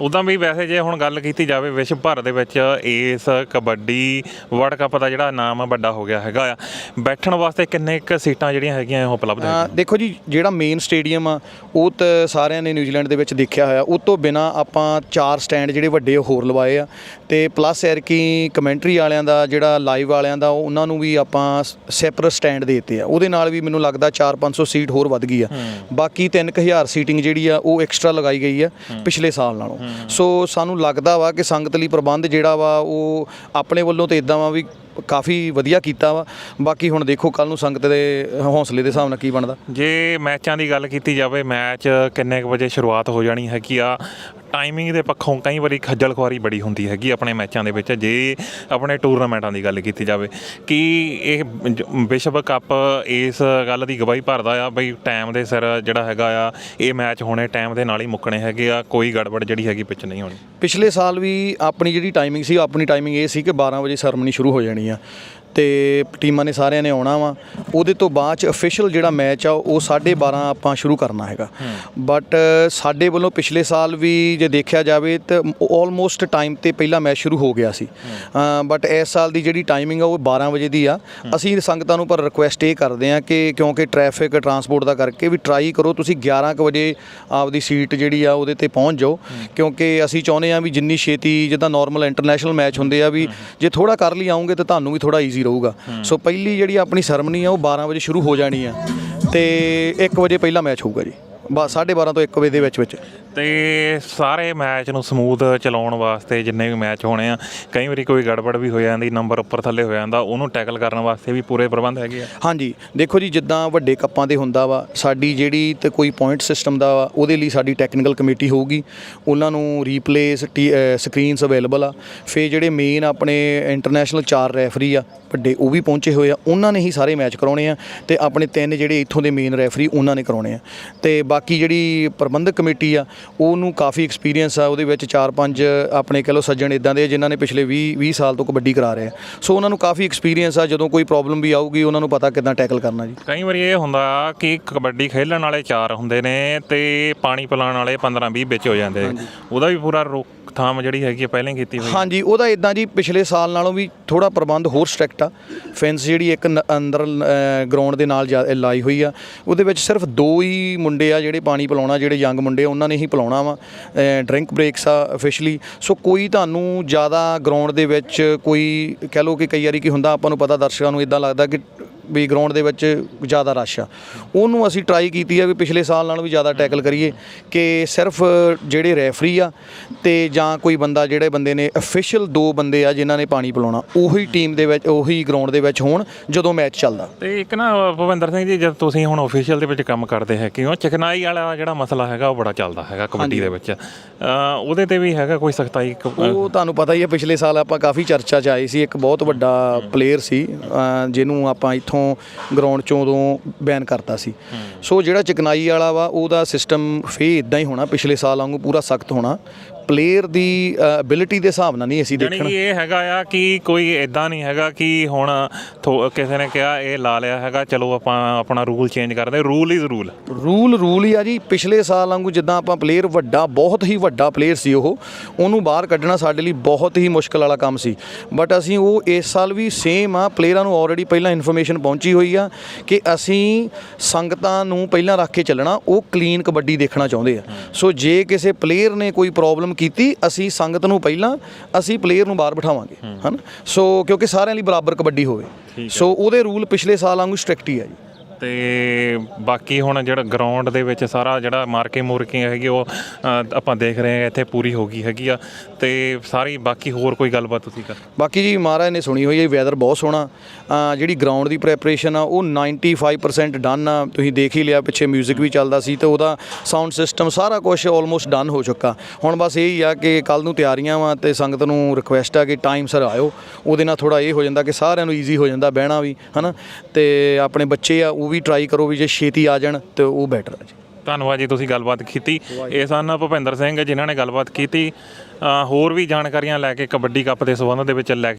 [SPEAKER 2] ਉਦਾਂ ਵੀ ਵੈਸੇ ਜੇ ਹੁਣ ਗੱਲ ਕੀਤੀ ਜਾਵੇ ਵਿਸ਼ਵ ਭਰ ਦੇ ਵਿੱਚ ਇਸ ਕਬੱਡੀ ਵਰਲਡ ਕੱਪ ਦਾ ਜਿਹੜਾ ਨਾਮ ਆ ਵੱਡਾ ਹੋ ਗਿਆ ਹੈਗਾ ਆ ਬੈਠਣ ਵਾਸਤੇ ਕਿੰਨੇ ਕੁ ਸੀਟਾਂ ਜਿਹੜੀਆਂ ਹੈਗੀਆਂ ਉਹ ਉਪਲਬਧ ਹੈਗੀਆਂ?
[SPEAKER 3] ਦੇਖੋ ਜੀ ਜਿਹੜਾ ਮੇਨ ਸਟੇਡੀਅਮ ਆ ਉਹ ਤਾਂ ਸਾਰਿਆਂ ਨੇ ਨਿਊਜ਼ੀਲੈਂਡ ਦੇ ਵਿੱਚ ਦੇਖਿਆ ਹੋਇਆ। ਉਹ ਤੋਂ ਬਿਨਾ ਆਪਾਂ ਚਾਰ ਸਟੈਂਡ ਜਿਹੜੇ ਵੱਡੇ ਹੋਰ ਲਵਾਏ ਆ। ਤੇ ਪਲੱਸ ਐਰਕੀ ਕਮੈਂਟਰੀ ਵਾਲਿਆਂ ਦਾ ਜਿਹੜਾ ਲਾਈਵ ਵਾਲਿਆਂ ਦਾ ਉਹ- ਉਹਨਾਂ ਨੂੰ ਵੀ ਆਪਾਂ ਸੈਪਰੇਟ ਸਟੈਂਡ ਦੇ ਦਿੱਤੇ ਆ। ਉਹਦੇ ਨਾਲ ਵੀ ਮੈਨੂੰ ਲੱਗਦਾ 4-500 ਸੀਟ ਹੋਰ ਵੱਧ ਗਈ ਆ। ਬਾਕੀ 3000 ਸੀਟਿੰਗ ਜਿਹੜੀ ਆ ਉਹ ਐਕਸਟਰਾ ਲਗਾਈ ਗਈ ਆ ਪਿਛਲੇ ਸਾਲ ਨਾਲੋਂ। ਸੋ ਸਾਨੂੰ ਲੱਗਦਾ ਵਾ ਕਿ ਸੰਗਤ ਲਈ ਪ੍ਰਬੰਧ ਜਿਹੜਾ ਵਾ ਉਹ ਆਪਣੇ ਵੱਲੋਂ ਤੇ ਇਦਾਂ ਵਾ ਵੀ ਕਾਫੀ ਵਧੀਆ ਕੀਤਾ ਵਾ। ਬਾਕੀ ਹੁਣ ਦੇਖੋ ਕੱਲ ਨੂੰ ਸੰਗਤ ਦੇ ਹੌਸਲੇ ਦੇ ਹਿਸਾਬ ਨਾਲ ਕੀ ਬਣਦਾ।
[SPEAKER 2] ਜੇ ਮੈਚਾਂ ਦੀ ਗੱਲ ਕੀਤੀ ਜਾਵੇ, ਮੈਚ ਕਿੰਨੇ ਕੁ ਵਜੇ ਸ਼ੁਰੂਆਤ ਹੋ ਜਾਣੀ ਹੈਗੀ ਆ? ਟਾਈਮਿੰਗ ਦੇ ਪੱਖੋਂ ਕਈ ਵਾਰੀ ਖੱਜਲ ਖੁਆਰੀ ਬੜੀ ਹੁੰਦੀ ਹੈਗੀ ਆਪਣੇ ਮੈਚਾਂ ਦੇ ਵਿੱਚ, ਜੇ ਆਪਣੇ ਟੂਰਨਾਮੈਂਟਾਂ ਦੀ ਗੱਲ ਕੀਤੀ ਜਾਵੇ। ਕਿ ਇਹ ਵਿਸ਼ਵ ਕੱਪ ਇਸ ਗੱਲ ਦੀ ਗਵਾਹੀ ਭਰਦਾ ਆ ਬਈ ਟਾਈਮ ਦੇ ਸਿਰ ਜਿਹੜਾ ਹੈਗਾ ਆ, ਇਹ ਮੈਚ ਹੋਣੇ ਟਾਈਮ ਦੇ ਨਾਲ ਹੀ ਮੁੱਕਣੇ ਹੈਗੇ ਆ, ਕੋਈ ਗੜਬੜ ਜਿਹੜੀ ਹੈਗੀ ਪਿੱਛ ਨਹੀਂ ਹੋਣੀ?
[SPEAKER 3] ਪਿਛਲੇ ਸਾਲ ਵੀ ਆਪਣੀ ਜਿਹੜੀ ਟਾਈਮਿੰਗ ਸੀ, ਆਪਣੀ ਟਾਈਮਿੰਗ ਇਹ ਸੀ ਕਿ 12 ਵਜੇ ਸਰਮਨੀ ਸ਼ੁਰੂ ਹੋ ਜਾਣੀ ਆ। ਤੇ ਟੀਮਾਂ ਨੇ ਸਾਰਿਆਂ ਨੇ ਆਉਣਾ ਵਾ। ਉਹਦੇ ਤੋਂ ਬਾਅਦ ਚ ਅਫੀਸ਼ੀਅਲ ਜਿਹੜਾ ਮੈਚ ਆ ਉਹ 12:30 ਆਪਾਂ ਸ਼ੁਰੂ ਕਰਨਾ ਹੈਗਾ। ਬਟ ਸਾਡੇ ਵੱਲੋਂ ਪਿਛਲੇ ਸਾਲ ਵੀ ਜੇ ਦੇਖਿਆ ਜਾਵੇ ਤਾਂ ਆਲਮੋਸਟ ਟਾਈਮ ਤੇ ਪਹਿਲਾ ਮੈਚ ਸ਼ੁਰੂ ਹੋ ਗਿਆ ਸੀ। ਬਟ ਇਸ ਸਾਲ ਦੀ ਜਿਹੜੀ ਟਾਈਮਿੰਗ ਆ ਉਹ 12 ਵਜੇ ਦੀ ਆ। ਅਸੀਂ ਸੰਗਤਾਂ ਨੂੰ ਪਰ ਰਿਕੁਐਸਟ ਇਹ ਕਰਦੇ ਆ ਕਿ ਕਿਉਂਕਿ ਟ੍ਰੈਫਿਕ ਟਰਾਂਸਪੋਰਟ ਦਾ ਕਰਕੇ ਵੀ ਟਰਾਈ ਕਰੋ ਤੁਸੀਂ 11 ਕੁ ਵਜੇ ਆਪਦੀ ਸੀਟ ਜਿਹੜੀ ਆ ਉਹਦੇ ਤੇ ਪਹੁੰਚ ਜਾਓ। ਕਿਉਂਕਿ ਅਸੀਂ ਚਾਹੁੰਦੇ ਆ ਵੀ ਜਿੰਨੀ ਛੇਤੀ ਜਿੱਦਾਂ ਨਾਰਮਲ ਇੰਟਰਨੈਸ਼ਨਲ ਮੈਚ ਹੁੰਦੇ ਆ ਵੀ ਜੇ ਥੋੜਾ ਕਰ ਲਈ ਆਉਂਗੇ ਤਾਂ ਤੁਹਾਨੂੰ ਵੀ ਥੋੜਾ ਈਜ਼ੀ ਰਹੂਗਾ। ਸੋ ਪਹਿਲੀ ਜਿਹੜੀ ਆਪਣੀ ਸਰਮਨੀ ਆ, ਉਹ 12 ਵਜੇ ਸ਼ੁਰੂ ਹੋ ਜਾਣੀ ਆ। ਤੇ 1 ਵਜੇ ਪਹਿਲਾ ਮੈਚ ਹੋਊਗਾ ਜੀ। ਬਸ 12:30 ਤੋਂ 1 ਵਜੇ ਦੇ ਵਿੱਚ ਵਿੱਚ।
[SPEAKER 2] ਤੇ ਸਾਰੇ ਮੈਚ ਨੂੰ ਸਮੂਥ ਚਲਾਉਣ ਵਾਸਤੇ ਜਿੰਨੇ ਵੀ ਮੈਚ ਹੋਣੇ ਆ, ਕਈ ਵਾਰੀ ਕੋਈ ਗੜਬੜ ਵੀ ਹੋ ਜਾਂਦੀ, ਨੰਬਰ ਉੱਪਰ ਥੱਲੇ ਹੋ ਜਾਂਦਾ, ਉਹਨੂੰ ਟੈਕਲ ਕਰਨ ਵਾਸਤੇ ਵੀ ਪੂਰੇ ਪ੍ਰਬੰਧ ਹੈਗੇ ਆ।
[SPEAKER 3] ਹਾਂਜੀ, ਦੇਖੋ ਜੀ, ਜਿੱਦਾਂ ਵੱਡੇ ਕੱਪਾਂ 'ਤੇ ਹੁੰਦਾ ਵਾ, ਸਾਡੀ ਜਿਹੜੀ ਤੇ ਕੋਈ ਪੁਆਇੰਟ ਸਿਸਟਮ ਦਾ ਵਾ, ਉਹਦੇ ਲਈ ਸਾਡੀ ਟੈਕਨੀਕਲ ਕਮੇਟੀ ਹੋਊਗੀ, ਉਹਨਾਂ ਨੂੰ ਰੀਪਲੇਸ ਸਕਰੀਨਸ ਅਵੇਲੇਬਲ ਆ ਫੇ ਜਿਹੜੇ ਮੇਨ ਆਪਣੇ ਇੰਟਰਨੈਸ਼ਨਲ ਚਾਰ ਰੈਫਰੀ ਆ, ਵੱਡੇ ਉਹ ਵੀ ਪਹੁੰਚੇ ਹੋਏ ਆ, ਉਹਨਾਂ ਨੇ ਹੀ ਸਾਰੇ ਮੈਚ ਕਰਾਉਣੇ ਆ, ਤੇ ਆਪਣੇ ਤਿੰਨ ਜਿਹੜੇ ਇੱਥੋਂ ਦੇ ਮੇਨ ਰੈਫਰੀ ਉਹਨਾਂ ਨੇ ਕਰਾਉਣੇ ਆ। ਤੇ ਬਾਕੀ ਜਿਹੜੀ ਪ੍ਰਬੰਧਕ ਕਮੇਟੀ ਆ ਉਹਨੂੰ ਕਾਫੀ ਐਕਸਪੀਰੀਅੰਸ ਆ ਉਹਦੇ ਵਿੱਚ 4-5 ਆਪਣੇ ਕਹ ਲਓ ਸੱਜਣ ਇਦਾਂ ਦੇ ਜਿਨ੍ਹਾਂ ਨੇ ਪਿਛਲੇ 20 20 ਸਾਲ ਤੋਂ ਕਬੱਡੀ ਕਰਾ ਰਹੇ ਆ। ਸੋ ਉਹਨਾਂ ਨੂੰ ਕਾਫੀ ਐਕਸਪੀਰੀਅੰਸ ਆ ਜਦੋਂ ਕੋਈ ਪ੍ਰੋਬਲਮ ਵੀ ਆਊਗੀ ਉਹਨਾਂ ਨੂੰ ਪਤਾ ਕਿੱਦਾਂ ਟੈਕਲ ਕਰਨਾ ਜੀ।
[SPEAKER 2] ਕਈ ਵਾਰੀ ਇਹ ਹੁੰਦਾ ਕਿ ਕਬੱਡੀ ਖੇਡਣ ਵਾਲੇ ਚਾਰ ਹੁੰਦੇ ਨੇ ਤੇ ਪਾਣੀ ਪਿਲਾਉਣ ਵਾਲੇ 15 20 ਵਿੱਚ ਹੋ ਜਾਂਦੇ ਉਹਦਾ ਵੀ ਪੂਰਾ ਰੋਕਥਾਮ ਜਿਹੜੀ ਹੈਗੀ ਪਹਿਲਾਂ ਹੀ ਕੀਤੀ ਹੋਈ
[SPEAKER 3] ਹਾਂਜੀ ਉਹਦਾ ਇਦਾਂ ਜੀ ਪਿਛਲੇ ਸਾਲ ਨਾਲੋਂ ਵੀ ਥੋੜਾ ਪ੍ਰਬੰਧ ਹੋਰ ਸਟ੍ਰਿਕਟ ਆ। ਫੈਂਸ ਜਿਹੜੀ ਇੱਕ ਅੰਦਰ ਗਰਾਊਂਡ ਦੇ ਨਾਲ ਲਾਈ ਹੋਈ ਆ। ਉਹਦੇ ਵਿੱਚ ਸਿਰਫ ਦੋ ਹੀ ਮੁੰਡੇ ਆ ਜਿਹੜੇ ਪਾਣੀ ਪਿਲਾਉਣਾ ਜਿਹੜੇ ਯੰਗ ਮੁੰਡੇ ਉਹਨਾਂ ਨੇ ਹੀ ਪਿਲਾਉਣਾ ਵਾ ਡਰਿੰਕ ਬ੍ਰੇਕਸ ਆ ਅਫੀਸ਼ੀਅਲੀ ਸੋ ਕੋਈ ਤੁਹਾਨੂੰ ਜ਼ਿਆਦਾ ਗਰਾਊਂਡ ਦੇ ਵਿੱਚ ਕੋਈ ਕਹਿ ਲਓ ਕਿ ਕਈ ਵਾਰੀ ਕੀ ਹੁੰਦਾ, ਆਪਾਂ ਨੂੰ ਪਤਾ ਦਰਸ਼ਕਾਂ ਨੂੰ ਇਦਾਂ ਲੱਗਦਾ ਕਿ ਵੀ ਗਰਾਊਂਡ ਦੇ ਵਿੱਚ ਜ਼ਿਆਦਾ ਰਸ਼ ਆ। ਉਹਨੂੰ ਅਸੀਂ ਟਰਾਈ ਕੀਤੀ ਆ ਵੀ ਪਿਛਲੇ ਸਾਲ ਨਾਲੋਂ ਵੀ ਜ਼ਿਆਦਾ ਟੈਕਲ ਕਰੀਏ ਕਿ ਸਿਰਫ ਜਿਹੜੇ ਰੈਫਰੀ ਆ ਤੇ ਜਾਂ ਕੋਈ ਬੰਦਾ ਜਿਹੜੇ ਬੰਦੇ ਨੇ ਅਫੀਸ਼ੀਅਲ ਦੋ ਬੰਦੇ ਆ ਜਿਨ੍ਹਾਂ ਨੇ ਪਾਣੀ ਪਿਲਾਉਣਾ ਉਹੀ ਟੀਮ ਦੇ ਵਿੱਚ ਉਹੀ ਗਰਾਊਂਡ ਦੇ ਵਿੱਚ ਹੋਣ ਜਦੋਂ ਮੈਚ ਚੱਲਦਾ।
[SPEAKER 2] ਤੇ ਇੱਕ ਨਾ ਭਵਿੰਦਰ ਸਿੰਘ ਜੀ ਜਦ ਤੁਸੀਂ ਹੁਣ ਅਫੀਸ਼ੀਅਲ ਦੇ ਵਿੱਚ ਕੰਮ ਕਰਦੇ ਹੋ ਚਿਕਨਾਈ ਵਾਲਾ ਜਿਹੜਾ ਮਸਲਾ ਹੈਗਾ ਉਹ ਬੜਾ ਚੱਲਦਾ ਹੈਗਾ ਕਬੱਡੀ ਦੇ ਵਿੱਚ। ਉਹਦੇ ਤੇ ਵੀ ਹੈਗਾ ਕੋਈ ਸਖਤਾਈ
[SPEAKER 3] ਉਹ ਤੁਹਾਨੂੰ ਪਤਾ ਹੀ ਹੈ ਪਿਛਲੇ ਸਾਲ ਆਪਾਂ ਕਾਫੀ ਚਰਚਾ 'ਚ ਆਏ ਸੀ ਇੱਕ ਬਹੁਤ ਵੱਡਾ ਪਲੇਅਰ ਸੀ ਜਿਹਨੂੰ ਆਪਾਂ ਇੱਥੋਂ ਇੱਥੋਂ ਗਰਾਊਂਡ ਚੋਂ ਉਦੋਂ ਬੈਨ ਕਰਤਾ ਸੀ। ਸੋ ਜਿਹੜਾ ਚਿਕਨਾਈ ਵਾਲਾ ਵਾ ਉਹਦਾ ਸਿਸਟਮ ਫੇ ਇਦਾਂ ਹੀ ਹੋਣਾ ਪਿਛਲੇ ਸਾਲ ਵਾਂਗੂ ਪੂਰਾ ਸਖਤ ਹੋਣਾ। ਪਲੇਅਰ ਦੀ ਐਬਿਲਿਟੀ ਦੇ ਹਿਸਾਬ ਨਾਲ ਨਹੀਂ ਅਸੀਂ
[SPEAKER 2] ਯਾਨੀ
[SPEAKER 3] ਦੇਖਣਾ।
[SPEAKER 2] ਕਿ ਇਹ ਹੈਗਾ ਆ ਕਿ ਕੋਈ ਇਦਾਂ ਨਹੀਂ ਹੈਗਾ ਕਿ ਹੁਣ ਕਿਸੇ ਨੇ ਕਿਹਾ ਇਹ ਲਾ ਲਿਆ ਹੈਗਾ ਚਲੋ ਆਪਾਂ ਆਪਣਾ ਰੂਲ ਚੇਂਜ ਕਰਦੇ rule is rule
[SPEAKER 3] rule rule ਹੀ ਆ ਜੀ। ਪਿਛਲੇ ਸਾਲ ਵਾਂਗੂ ਜਿੱਦਾਂ ਆਪਾਂ ਪਲੇਅਰ ਵੱਡਾ ਬਹੁਤ ਹੀ ਵੱਡਾ ਪਲੇਅਰ ਸੀ ਉਹ ਉਹਨੂੰ ਬਾਹਰ ਕੱਢਣਾ ਸਾਡੇ ਲਈ ਬਹੁਤ ਹੀ ਮੁਸ਼ਕਲ ਵਾਲਾ ਕੰਮ ਸੀ। ਬਟ ਅਸੀਂ ਉਹ ਇਸ ਸਾਲ ਵੀ ਸੇਮ ਆ ਪਲੇਅਰਾਂ ਨੂੰ ਆਲਰੇਡੀ ਪਹਿਲਾਂ ਇਨਫੋਰਮੇਸ਼ਨ ਪਹੁੰਚੀ ਹੋਈ ਆ ਕਿ ਅਸੀਂ ਸੰਗਤਾਂ ਨੂੰ ਪਹਿਲਾਂ ਰੱਖ ਕੇ ਚੱਲਣਾ ਉਹ ਕਲੀਨ ਕਬੱਡੀ ਦੇਖਣਾ ਚਾਹੁੰਦੇ ਆ। ਸੋ ਜੇ ਕਿਸੇ ਪਲੇਅਰ ਨੇ ਕੋਈ ਪ੍ਰੋਬਲਮ ਕੀਤੀ ਅਸੀਂ ਸੰਗਤ ਨੂੰ ਪਹਿਲਾਂ ਅਸੀਂ ਪਲੇਅਰ ਨੂੰ ਬਾਹਰ ਬਿਠਾਵਾਂਗੇ ਹਨਾ? ਸੋ ਕਿਉਂਕਿ ਸਾਰਿਆਂ ਲਈ ਬਰਾਬਰ ਕਬੱਡੀ ਹੋਵੇ। ਸੋ ਉਹਦੇ ਰੂਲ ਪਿਛਲੇ ਸਾਲ ਵਾਂਗੂ ਸਟ੍ਰਿਕਟ ਹੀ ਆ ਜੀ।
[SPEAKER 2] ਤੇ ਬਾਕੀ ਹੁਣ ਜਿਹੜਾ ਗਰਾਊਂਡ ਦੇ ਵਿੱਚ ਸਾਰਾ ਜਿਹੜਾ ਮਾਰਕੇ ਮੁਰਕਿੰਗ ਹੈਗੀ ਉਹ ਅ, ਆਪਾਂ ਦੇਖ ਰਹੇ ਹਾਂ ਇੱਥੇ ਪੂਰੀ ਹੋ ਗਈ ਹੈਗੀ ਆ। ਤੇ ਸਾਰੀ ਬਾਕੀ ਹੋਰ ਕੋਈ ਗੱਲਬਾਤ ਤੁਸੀਂ ਕਰ
[SPEAKER 3] ਬਾਕੀ ਜੀ ਮਹਾਰਾਜ ਨੇ ਸੁਣੀ ਹੋਈ ਹੈ ਵੈਦਰ ਬਹੁਤ ਸੋਹਣਾ। ਅਹ ਜਿਹੜੀ ਗਰਾਊਂਡ ਦੀ ਪ੍ਰੈਪਰੇਸ਼ਨ ਆ ਉਹ 95% ਡਨ ਆ। ਤੁਸੀਂ ਦੇਖ ਹੀ ਲਿਆ ਪਿੱਛੇ 뮤직 ਵੀ ਚੱਲਦਾ ਸੀ ਤੇ ਉਹਦਾ ਸਾਊਂਡ ਸਿਸਟਮ ਸਾਰਾ ਕੁਝ ਆਲਮੋਸਟ ਡਨ ਹੋ ਚੁੱਕਾ। ਹੁਣ ਬਸ ਇਹ ਹੀ ਆ ਕਿ ਕੱਲ ਨੂੰ ਤਿਆਰੀਆਂ ਵਾ ਤੇ ਸੰਗਤ ਨੂੰ ਰਿਕੁਐਸਟ ਆ ਕਿ ਟਾਈਮ ਸਰ ਆਇਓ। ਉਹਦੇ ਨਾਲ ਥੋੜਾ ਇਹ ਹੋ ਜਾਂਦਾ ਕਿ ਸਾਰਿਆਂ ਨੂੰ ਈਜ਼ੀ ਹੋ ਜਾਂਦਾ ਬਹਿਣਾ ਵੀ ਹਨਾ? ਤੇ ਆਪਣੇ ਬੱਚੇ ਆ ਉਹ ਵੀ ਵੀ ਟਰਾਈ ਕਰੋ ਵੀ ਜੇ ਛੇਤੀ ਆ ਜਾਣ ਤੇ ਉਹ ਬੈਟਰ ਹੈ ਜੀ।
[SPEAKER 2] ਧੰਨਵਾਦ ਜੀ ਤੁਸੀਂ ਗੱਲਬਾਤ ਕੀਤੀ। ਇਹ ਸਨ ਭੁਪਿੰਦਰ ਸਿੰਘ ਜਿਨ੍ਹਾਂ ਨੇ ਗੱਲਬਾਤ ਕੀਤੀ। ਅ, ਹੋਰ ਵੀ ਜਾਣਕਾਰੀਆਂ ਲੈ ਕੇ ਕਬੱਡੀ ਕੱਪ ਦੇ ਸੰਬੰਧ ਦੇ ਵਿੱਚ ਲੈ